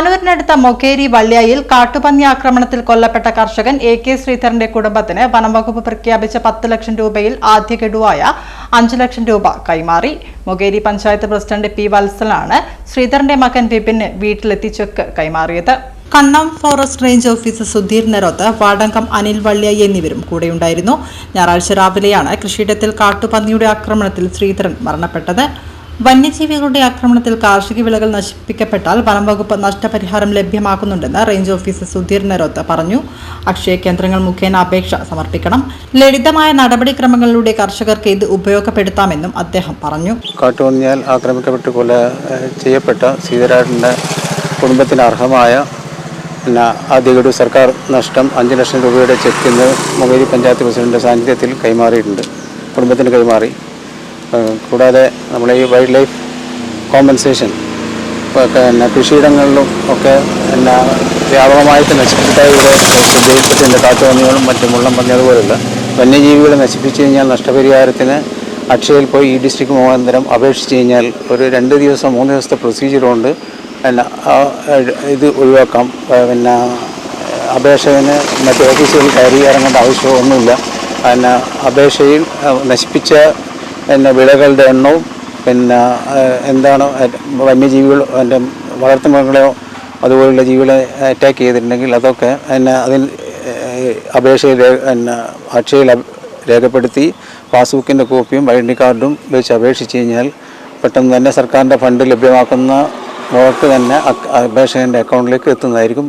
പാനൂരിനടുത്ത മൊക്കേരി വള്ളിയായിൽ കാട്ടുപന്നി ആക്രമണത്തിൽ കൊല്ലപ്പെട്ട കർഷകൻ എ കെ ശ്രീധരന്റെ കുടുംബത്തിന് വനംവകുപ്പ് പ്രഖ്യാപിച്ച പത്ത് ലക്ഷം രൂപയിൽ ആദ്യ ഗഡുവായ അഞ്ചു ലക്ഷം രൂപ കൈമാറി. മൊകേരി പഞ്ചായത്ത് പ്രസിഡന്റ് പി വത്സലാണ് ശ്രീധരന്റെ മകൻ വിപിന് വീട്ടിലെത്തി ചെക്ക് കൈമാറിയത്. Kannam forest range officer Sudheer Neroth Vadankam Anil വള്ളിയായി എന്നിവരും കൂടെയുണ്ടായിരുന്നു. ഞായറാഴ്ച രാവിലെയാണ് കൃഷിയിടത്തിൽ കാട്ടുപന്നിയുടെ ആക്രമണത്തിൽ ശ്രീധരൻ മരണപ്പെട്ടത്. വന്യജീവികളുടെ ആക്രമണത്തിൽ കാർഷിക വിളകൾ നശിപ്പിക്കപ്പെട്ടാൽ വനം വകുപ്പ് നഷ്ടപരിഹാരം ലഭ്യമാക്കുന്നുണ്ടെന്ന് റേഞ്ച് ഓഫീസർ സുധീർ നെരോത്ത് പറഞ്ഞു. അക്ഷയ കേന്ദ്രങ്ങൾ മുഖേന അപേക്ഷ സമർപ്പിക്കണം. ലളിതമായ നടപടിക്രമങ്ങളിലൂടെ കർഷകർക്ക് ഇത് ഉപയോഗപ്പെടുത്താമെന്നും അദ്ദേഹം പറഞ്ഞു. കാട്ടുപന്നിയാൽ ആക്രമിക്കപ്പെട്ട് കൊല ചെയ്യപ്പെട്ട സീതരാജന്റെ കുടുംബത്തിന് അർഹമായ പിന്നെ സർക്കാർ നഷ്ടം അഞ്ച് ലക്ഷം രൂപയുടെ ചെക്ക് ഇന്ന് മൊബൈൽ പഞ്ചായത്ത് പ്രസിഡന്റ് സാന്നിധ്യത്തിൽ കൈമാറിയിട്ടുണ്ട്. കുടുംബത്തിന് കൈമാറി. കൂടാതെ നമ്മുടെ ഈ വൈൽഡ് ലൈഫ് കോമ്പൻസേഷൻ പിന്നെ കൃഷിയിടങ്ങളിലും ഒക്കെ എന്നാ വ്യാപകമായിട്ട് നശിപ്പിച്ചതായി ഇവിടെ ശ്രദ്ധയിൽപ്പെട്ടിട്ടുണ്ട് കാട്ടുപന്നികളും മറ്റും മുള്ളം പന്നി അതുപോലുള്ള വന്യജീവികളെ നശിപ്പിച്ചു കഴിഞ്ഞാൽ നഷ്ടപരിഹാരത്തിന് അക്ഷയയിൽ പോയി ഈ ഡിസ്ട്രിക്ട് മുഖാന്തരം അപേക്ഷിച്ച് കഴിഞ്ഞാൽ ഒരു രണ്ട് ദിവസം മൂന്ന് ദിവസത്തെ പ്രൊസീജിയറുണ്ട് പിന്നെ ഇത് ഒഴിവാക്കാം. പിന്നെ അപേക്ഷകന് മറ്റ് ഓഫീസുകളിൽ കയറി ഇറങ്ങേണ്ട ആവശ്യമൊന്നുമില്ല. പിന്നെ അപേക്ഷയിൽ നശിപ്പിച്ച പിന്നെ വിളകളുടെ എണ്ണവും പിന്നെ എന്താണ് വന്യജീവികൾ എന്റെ വളർത്തുമൃഗങ്ങളെയോ അതുപോലുള്ള ജീവികളെ അറ്റാക്ക് ചെയ്തിട്ടുണ്ടെങ്കിൽ അതൊക്കെ എന്നെ അതിൽ അപേക്ഷയിൽ എന്നെ അക്ഷയിൽ രേഖപ്പെടുത്തി പാസ്ബുക്കിന്റെ കോപ്പിയും ഐഡന്റി കാർഡും വെച്ച് അപേക്ഷിച്ച് കഴിഞ്ഞാൽ പെട്ടെന്ന് തന്നെ സർക്കാരിന്റെ ഫണ്ട് ലഭ്യമാക്കുന്ന വർക്ക് തന്നെ അപേക്ഷകന്റെ അക്കൗണ്ടിലേക്ക് എത്തുന്നതായിരിക്കും.